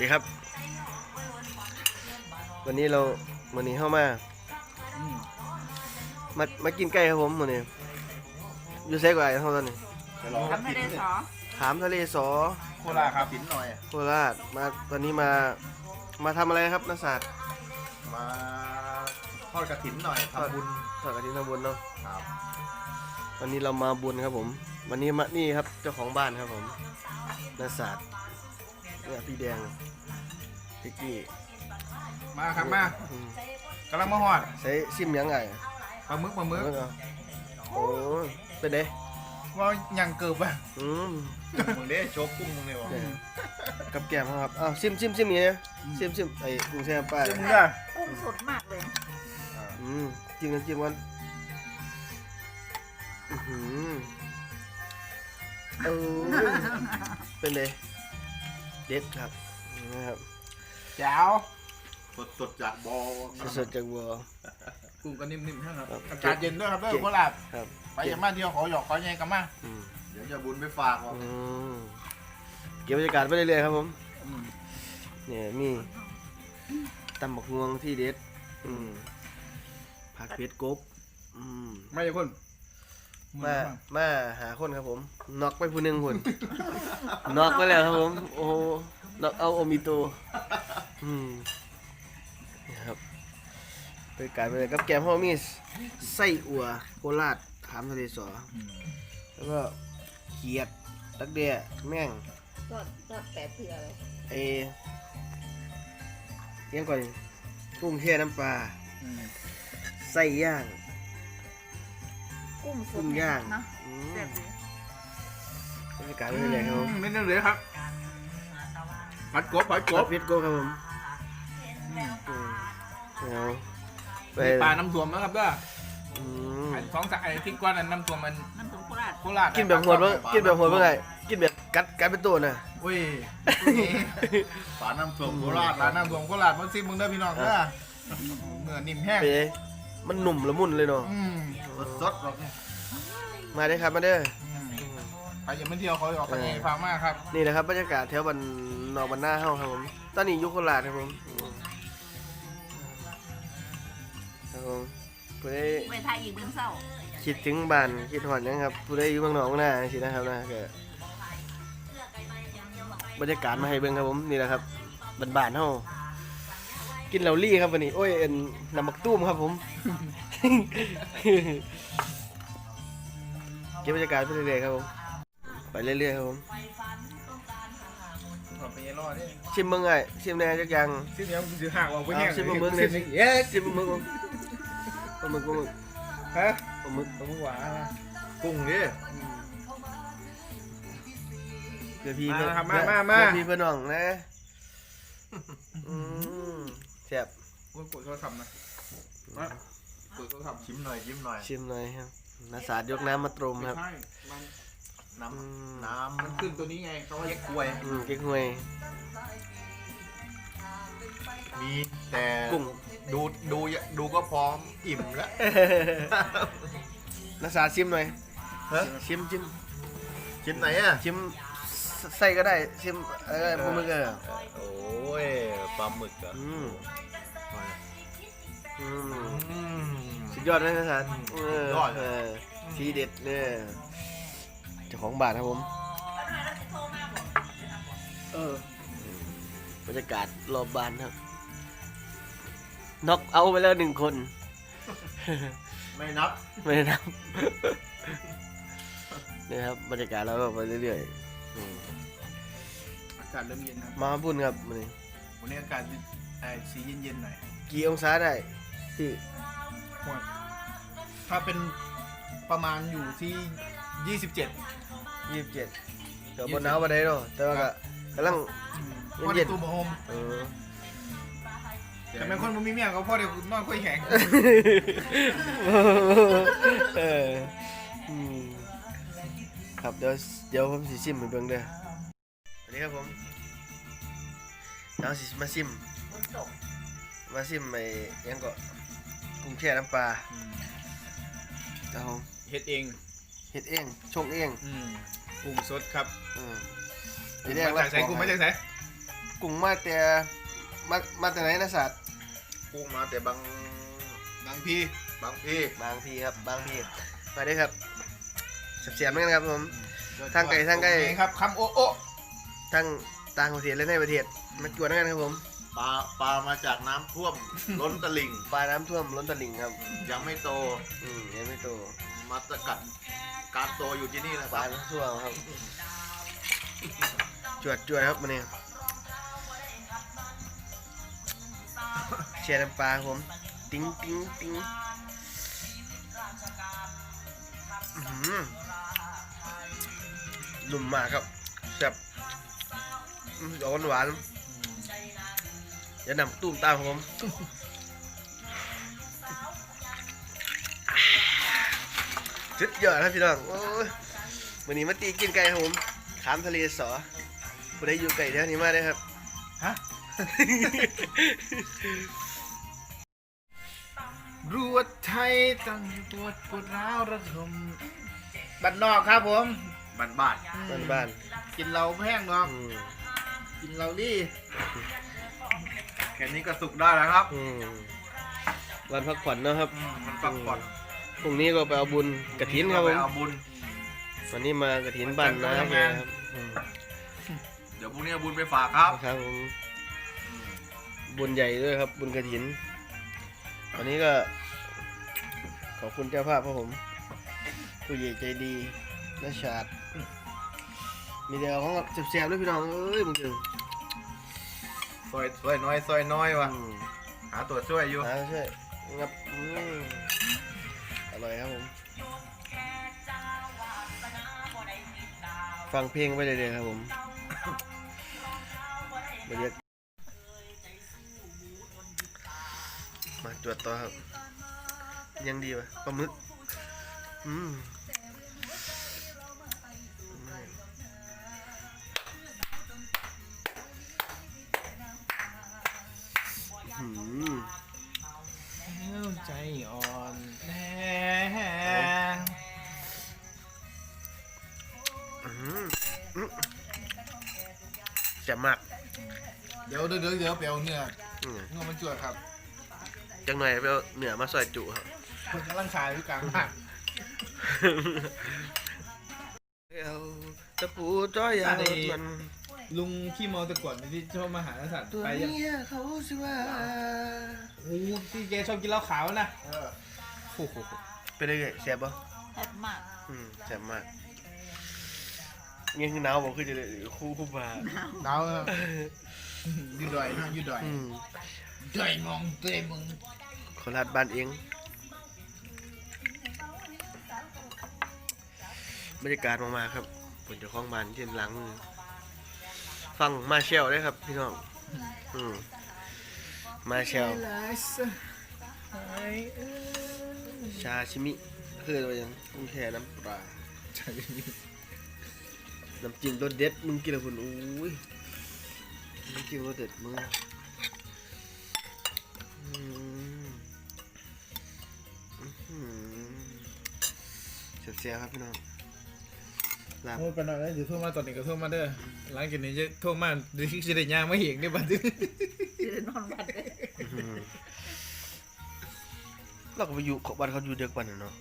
ดีครับ วันนี้เราวันนี้เข้ามาอืมมา มากินไก่ครับผมวันนี้อยู่ไซกว่าไอ้เท่าตอนนี้เดี๋ยวรอทำให้ได้สอถามทะเลสอโคราชครับสินหน่อย โคราชมาตอนนี้มา มาทำอะไรครับนักศาสตร์มาทอดกระถินหน่อยทำบุญทอดกระถิ่นทำบุญเนาะครับวันนี้เรามาบุญครับผม วันนี้มานี่ครับเจ้าของบ้านครับผมนักศาสตร์ เนี่ยพี่แดงพี่กี้มาครับมาอืมกำลังมาหอดใช้ซิมยังไงปลาหมึกปลาหมึกเบิ่งเอาโอ้เป็นไงว่ายังเกิบอะอืมมึงเด้โชกกุ้งมึงเลยวะเนี่ยกับแกมครับอ้าวซิมซิมซิมนี่นะซิมซิมไอ้กรุงเทพป้าเจ้ามึงได้กุ้งสดมากเลยอืมจิ้มกันจิ้มกันอื้อหือเออเป็นไง เด็ดครับนะครับแจ๋วสดสดจากบอสดๆจากบัว กุ้งก็นิ่มๆใช่ครับครับอากาศเย็นด้วยครับเด้อโคราชครับไปอย่ามาเที่ยวขอหยอกขอแยงกันมาอืมเดี๋ยวจะบุญไปฝากว่ะอืมเก็บบรรยากาศไปเรื่อยๆครับผม อืมเนี่ยมีตำบักงวงที่เด็ด อืมผักเผ็ดกบ อืมไม่ใช่คน มามาหาคนครับผมน็อกไปผู้หนึ่งคนน็อกไปแล้วครับผม โอ้โหน็อกเอาโอมิโตอืมนี่ครับไปกลายไปเลยกับแกมพ่อมีไส้อั่วโคราชถามทะเลสอ อืมแล้วก็เขียดตักเดียแม่งก็ก็แปดเถื่อเลยเอเยังก่อนกุ้งแช่น้ำปลาอืมไส้ย่าง กุ้งสกุ้ดงย่าง เนาะอืมแซ่บดีบรรยากาศไปเรื่อยๆครับผมไม่ต้องเลยครับผัดกบผัดกกบบพิษโกครับผมอืมอืมเอาไปมีปลาน้ำท่วมนะครับเด้ออืมไอ้ท้องสะไอ้ที่ก้อนนั้นน้ำท่วมมันน้ำตกโคราชโคราชกินแบบโหดบ้างกินแบบโหดบ้างไงกินแบบกัดกัดเป็นตัวน่ะ อุ้ยฝาน้ำท่วมโคราชร้านน้ำท่วมโคราชมันซิมึงเด้อพี่น้องเด้อเนื้อนิ่มแห้งไปเลย มันหนุ่มละมุนเลยเนาะ อืมสดสดหรอกเนี่ยมาได้อครับมาเด้อ อืมใครอย่ามาเที่ยวเขาออกกันเองฟาร์มากครับ นี่นะครับบรรยากาศแถวบันนอกบันหน้าเฮาครับผมตอนนี้อยุคโคราชครับผมอืมครับผมผู้ใดไปไทยอีกเบื้องเศร้าคิดถึงบ้านคิดหอดหยังครับผู้ใดอยู่เมืองนอกเมืองหน้าสินะครับนะก็บรรยากาศมาให้เบิ่งครับผมนี่แหละครับบ้านๆเฮา กินเหล้าลี่ครับวันนี้ โอ้ยเอ็นน้ำมักตุ้มครับผม เก็บบรรยากาศไปเรื่อยๆครับผม ไปเรื่อยๆครับผมขอไปยันรอดดิชิมเบิ่งไงชิมแหน่จักอย่างซิมยังสิหักออกไปแห้งเอาซิมมาเบิ่งซิเลยมเย้ชิมเบิ่งปลาหมึกปลาหมึกฮะปลาหมึกตัวมึงหวานนะกุ้งดิ เพื่อพี่มาเพื่อครับมามามา เพื่อพี่เพื่อน้องนะอืม แซ่บมึงกดโทรศัพท์นะมากดโทรศัพท์ชิมหน่อยชิมหน่อย ชิมหน่อยครับนาสาดยกน้ำมาตรมครับ ใช่มันน้อืมำน้มันขึ้นตัวนี้ไงเขาำว่าเย็กกล้วย อืมเก๊กฮวย มีแต่กุ้ง ดูดูดูก็พร้อมอิ่มแล้ว นาสาดชิมหน่อยฮะ ชิมชิมชิมไหนอะชิมใส่ก็ได้ชิมเออปลาหมึกเออโอ้ย ปลาหมึกอะอืมอืมอืมสุดยอดนะนาสาดเออยอดเออทีเด็ดเนี่ยเจ้าของบ้านครับผม เออบรรยากาศรอบบ้านครับน็อกเอาท์ไปแล้วหนึ่งคน ไม่นับไม่ได้นับ นี่ครับบรรยากาศเราก็ไปเรื่อยๆอืมอากาศเริ่มเย็นครับมาบุญครับมื้อนี้ วันนี้อากาศไอ้สีเย็นๆหน่อยกี่องศาได้ที่หัวถ้าเป็นประมาณอยู่ที่ 27ยี่สิบเจ็ดเดี๋ยวบนหนาวมาได้หรอกแต่ว่าก็กำลัง พ่อเย็เด็นกๆตัวบ่โฮมเออ แต่เป็นคนบ่มีเมียเขาพ่อเด็กนอนค่อยแข็งเอออืมครับเดี๋ยวเดี๋ยวผมสิซิมให้เบิ่งเด้อสวัสดีครับผม เดี๋ยวสิมาซิมฝนตกมาซิมไอ้หยังก็กุ้งแช่น้ำปลาครับผมเฮ็ดเองเฮ็ดเองชงเองอืมปรุงสดครับอืมกูมาจากไหนกูมาจากไหนกุ้งมาแต่มามาแต่ไหนนะสัตว์กุ้งมาแต่บางบางพี่บางพี่บางพีครับบางพีมาด้วยครับเสียบๆเหมือนกันครับผมทางไกลทางไกลนี่ครับคำโอโอทั้งต่างประเทศและในประเทศ มาจวดด้วยกันครับผมปลาปลามาจากน้ำท่วม ล้นตลิ่ง ปลาน้ำท่วมล้นตลิ่งครับยังไม่โตอืมยังไม่โตมาสกัดการโตอยู่ที่นี่นะคปลารับน้ำท่วมครับ จวดจวดครับมันนี่เชียร์น้ำปลาครับผม ติ้งติ้งติ้งอื้อหือนุ่มมากครับแซ่บอื้อหวานหวาน อย่านำตุ้มตามครับผมสุดยอดครับพี่น้องโอ้ยวันนี้มาตีกินไก่ครับผมขามทะเลสอผู้ใดอยู่ไก่แถวนี้มาได้อครับ ฮะรวดไทยตั้งปวดปวดร้าวระทมบันนอกครับผมบ้านบ้านบ้านบ้านกินเราแพงเนาะๆอืมกินเราดิแค่นี้ก็สุกได้แล้วครับอืมวันพักผ่อนเนาะครับอืมมันปักผ่อนพรุ่งนี้ก็ไปเอาบุญกระถินครับผไปมเอาบุญ วันนี้มากระถินบ้านนะครับครับอืมเดี๋ยวพรุ่งนี้เอาบุญไปฝากครับครับผมบุญใหญ่ด้วยครับ บุญกระถินวันนี้ก็ ขอบคุณเจ้าภาพครับผม ผู้ใหญ่ใจดีและชาติมีเดียวของเสียบๆด้วยพี่น้องเอ้ยมึงถึง ซอยซอยน้อยซอยน้อยว่ะอืมหาตัวช่วยอยู่อ่าใช่งับอืมอร่อยครับผม ฟังเพลงไปเรื่อยๆครับผมบรรยากมาจวดต่อครับ ยังดีวะปลาหมึก อืม ใจอ่อนแออืมอืมแซ่บมากเดี๋ยวเดี๋ยวเดี๋ยวเดี๋ยวไปเอาเนื้ออืมเนื้อมันจวดครับ จังหน่อยไปเอาเหนือมาซอยจุครับมันกำลังขายอยู่กลางบ้านเอาตะปูจ้อยยาวมัน ลุงขี้เมาแตะก่อนที่ชอบมาหาสัตว์ตัวไปยังเนี้ยเขาสิว่าโอ้ที่แกชอบกินเหล้าขาวนะโอ้โหเป็นไงแซ่บปะแซ่บมาก อืมแซ่บมากนี่คือหนาวบอกคือจะได้คู่คู่บาดาวครับอยูดอยนะอยูดอยอืมดอยมองเตยมึงโคราชบ้านเองบรรยากาศมากๆครับผลเจ้าของบ้านที่หลังมือ ฟังมาเชลได้ครับพี่น้องอืมมาเชลชาชิมิคืออะไรยังกุ้งแช่น้ำปลาน้ำจิ้มรสเด็ดมึงกินอะไรคุณอุ้ยน้ำจิ้มรสเด็ดมึงอืมอื้อหือเสียบๆครับพี่น้อง ลาบ โอ้ไปหน่อยนะเดี๋ยวโทรมาตอนนี้ก็โทรมาเด้อหลังจากนี้จะโทรมาเดี๋ยวจะได้ย่างมาเห็นได้บัดนี้จะได้นอนวันเลยอื้อหือเราก็ไปอยู่บ้านเขาอยู่เด็กวันน่ะเนาะ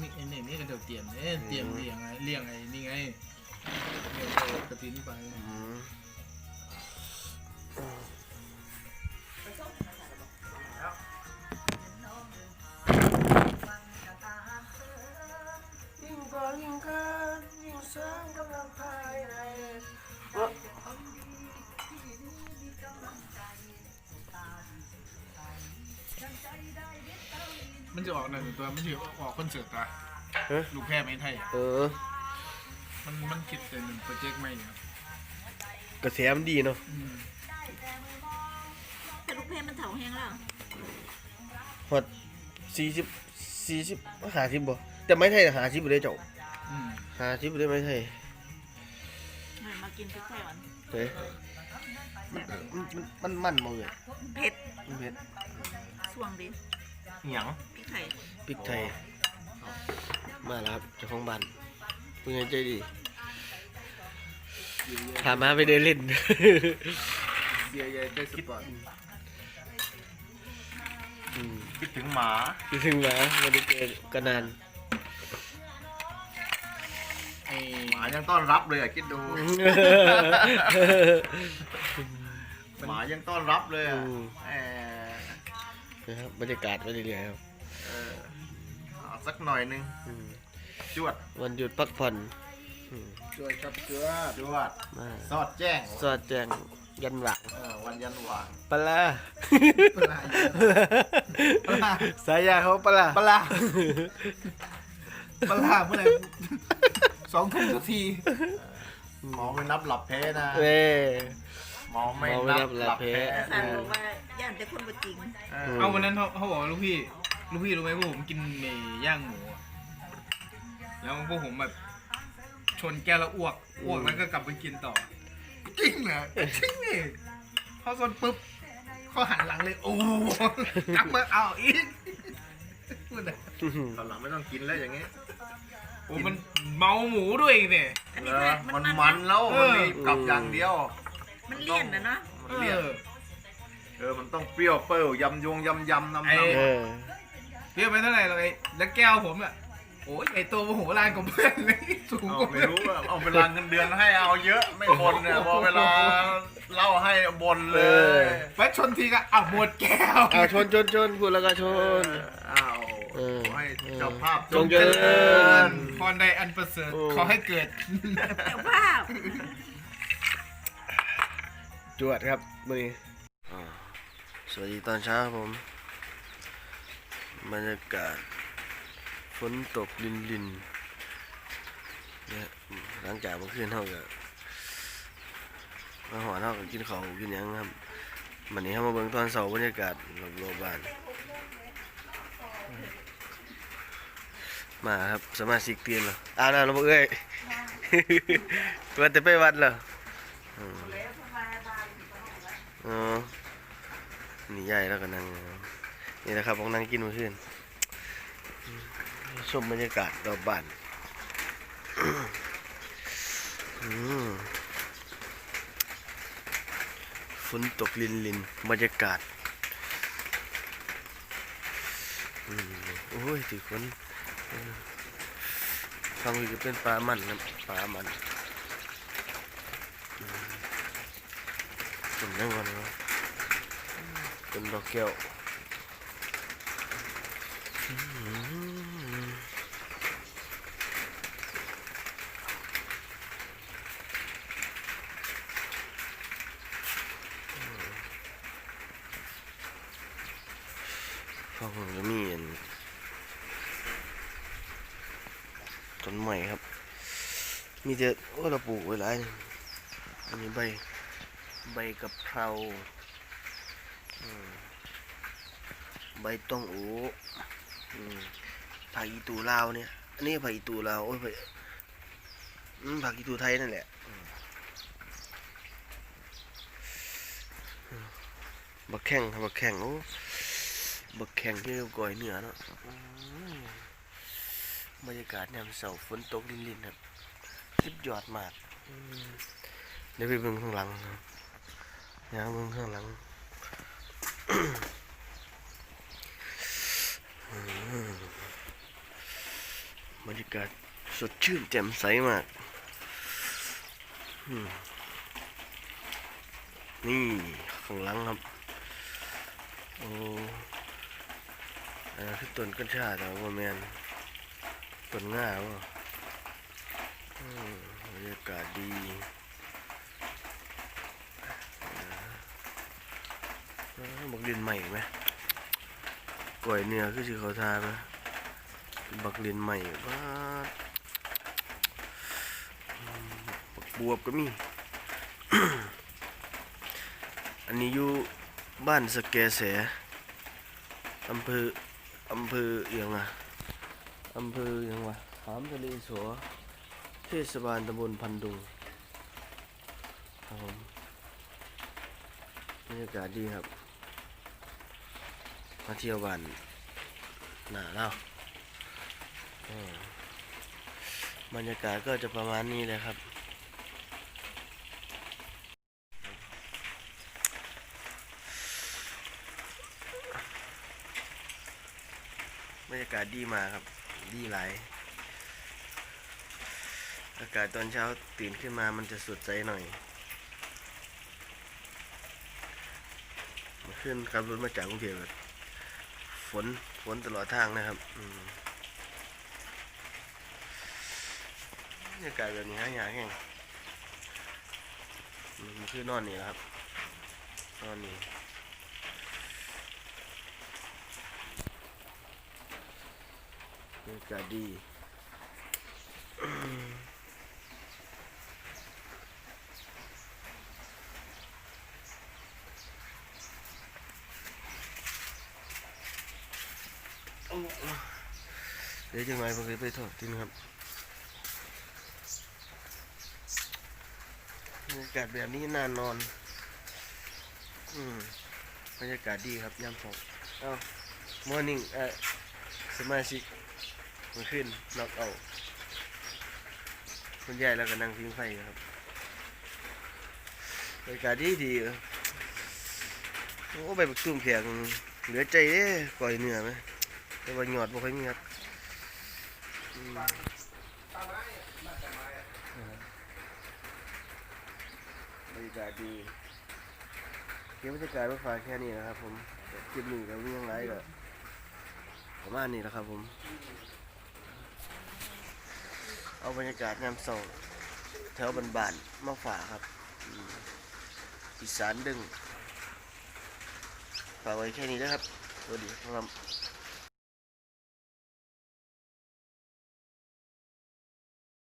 นี่ไอ้นี่นี่ก็เดี๋ยวเตรียมเนี่ยเตรียมเลี้ยงไงเลี้ยงไงนี่ไงเดี๋ยวเอากระตินไป อืม นึ่งตัวมันจะออกคอนเสิร์ตอะเฮ้ยลูกแพร่ไม่ไทยเออ มันมันคิดแต่หนึ่งโปรเจกต์ไม่ครับกระแสมันดีเนาะอืมแต่ลูกเพชรมันเถาแห้งแล้วฮอดสี่สิบสี่สิบหาสิบบ่แต่ไม่ไทยหาสิบบ่ได้เจ้าอืมหาสิบบ่ได้ไม่ไทยหน่อยมากินพริกไทยอ่อนเฮ้ยมันมันมันมันบ่เลยเผ็ดมันเผ็ด สวงดิหยัง ไทยพริกไทย มาแล้วครับเจ้าของบ้านผู้ใหญ่ใจดีถามมาไปเดินเล่นเสียใหญ่ใจสปอร์ตอืมคิดถึงหมาคิดถึงหมาไม่ได้เจอกันนานไอ้หมายังต้อนรับเลยอะคิดดูหมายังต้อนรับเลยอะอืม แหม นะครับบรรยากาศไปเรื่อยๆครับเออเอา สักหน่อยหนึงอืมจวดวันหยุดพักผ่อนอืมช่วยครับช่วยจวดมาสอดแจ้งสอดแจงยันหวังเออวันยันหวานปลาร้าปลาปลาสายยาเขาปลาร้าปลาปลาเมื่อไหร่สองทุ่มสักทีหมอไม่นับหลับแพ้นะเอ้ หมอไม่หมอไม่นับนับหลัหลับบแพ้แพ้สารบอกว่าย่านแต่คนบ่จริงเอเอาวันนั้นเขาเขาบอกว่าลูกพี่ ลูกพี่รู้ไหมพวกผมกินในย่างหมูอะแล้วพวกผมแบบชนแก้วแล้วอ้วกอ้วกแล้วก็กลับไปกินต่อจริงเหรอจริงนี่พอชนปุ๊บเขาหันหลังเลย โอ้กลับมาเอาอีกพูดอะตอนหลังไม่ต้องกินแล้วอย่างงี้โอ้มันเมาหมูด้วยอีกเนี่ย อันเอนี้อมัมันนมันแล้วเอมันอ มีกลับอย่างเดียว มันเลี่ยนนะเนาะมันเอเลี่ยนอเออมันต้องเปรี้ยวเปรี้ยวยำยงยำยำน้ำไอ้น้ำเออ เรียกไปเท่าไหร่เลยแล้วแก้วผมอะโอ้ยใหญ่โตมโหฬารกว่าเพื่อนเลยสูงเอากว่าไม่เพื่อนรู้อะเอาเวลาเงินเดือนให้เอาเยอะไม่บนเนี่ยพอเวลาเล่าให้บนเลยไปชนทีก็อะหมดแก้วเอาชนชนชนพูดแล้วก็ชน อ้าวเออขอให้เจ้าภาพจงเจริญ พรใดอันประเสริฐโอ้ ขอให้เกิดเจ้าภาพจวดครับมือนี้อ่าสวัสดีตอนเช้าครับผม บรรยากาศ ฝนตกลินลินเนี่ยหลังจากเมื่อคืนเท่ากับมาหอเท่ากับกินข้าวกินหยังครับวันนี้เข้ามาเบิ่งตอนเสาร์บรรยากาศรอบๆบ้าน มาครับสมาชิกเตียนเหรออ้าวแล้วเราบอกเอ้ยว่าจะไปวัดเหรออืมอ๋อนี่ใหญ่แล้วก็นั่ง นี่นะครับผมนั่งกินมื่อคืนชมบรรยากาศรอบบ้านฝนตกลินลินบรรยากาศโอ้ยถือฝนฟังอีกจะเป็นปลามันนะปลามันอืมนนั่งก่อนนะเป็นดอกแก้ว ฟังจะมีอันต้นใหม่ครับ มีแต่ว่าเราปลูกไว้หลายอันนี้ใบ ใบกะเพราใบต้องอ้อืม ผักอีตูลาวเนี่ย อันนี้ผักอีตูลาวโอ้ยผักผักอีตูไทยนั่นแหละบักแข้งครับบักแข้งโอ้บักแข้งที่เราก่อยเหนือเนาะบรรยากาศยามเสาฝนตกลินๆครับสุดยอดมากเดี๋ยวไปเบิ่งข้างหลังครับอยาเบิ่งข้างหลัง บรรยากาศสดชื่นแจ่มใสมาก นี่ข้างหลังครับ โอ้อันนั้นคือต้นกัญชาแต่ว่าแมนต้นง่าวะอืมบรรยากาศดีบักลินใหม่ไหม ก่อยเนื้อคือสิเขาทาไหมบักลินใหม่บ้าบักบวบก็มี อันนี้อยู่บ้านสแกแสอำเภออำเภอเอียงอะอำเภอยังวะขามทะเลสวเทศบาลตำบลพันดุงครับผมบรรยากาศดีครับ มาเที่ยวบ้านหนาเล่าบรรยากาศก็จะประมาณนี้เลยครับ บรรยากาศดีมากครับ ดีไหลอากาศตอนเช้าตื่นขึ้นมามันจะสดใสหน่อยขึ้นขับรถมาจากกรุงเทพ ฝนฝนตลอดทางนะครับบรรยากาศแบบนี้หายากแห้งมันคือนอนนี่แหละครับ นอนนี่บรรยากาศดี เดี๋ยวจังไงผมเคยไปทอดที่นครับบรรยากาศแบบนี้น่านอน อืมบรรยากาศดีครับยามฝนเอ้ามอร์นิ่งเอ่อสมาชิกมันขึ้นน็อกเอาคุณยายแล้วก็นั่งพิงไฟครับบรรยากาศดีดีโอ้ใบบักตุ้มแข็งเหลือใจเด้ก่อยเหนื้อยไหมแต่ว่าหยอดบ่ค่อยมีครับ บรรยากาศดีเก็บบรรยากาศมาฝากแค่นี้นะครับ ผมคลิปนี้ก็มีอย่างไรก็ประมาณนี้แหละครับ ผม เอาบรรยากาศยามเช้าแถวบ้านๆมาฝากครับอีสานดึงฝากไว้แค่นี้นะครับสวัสดีครับ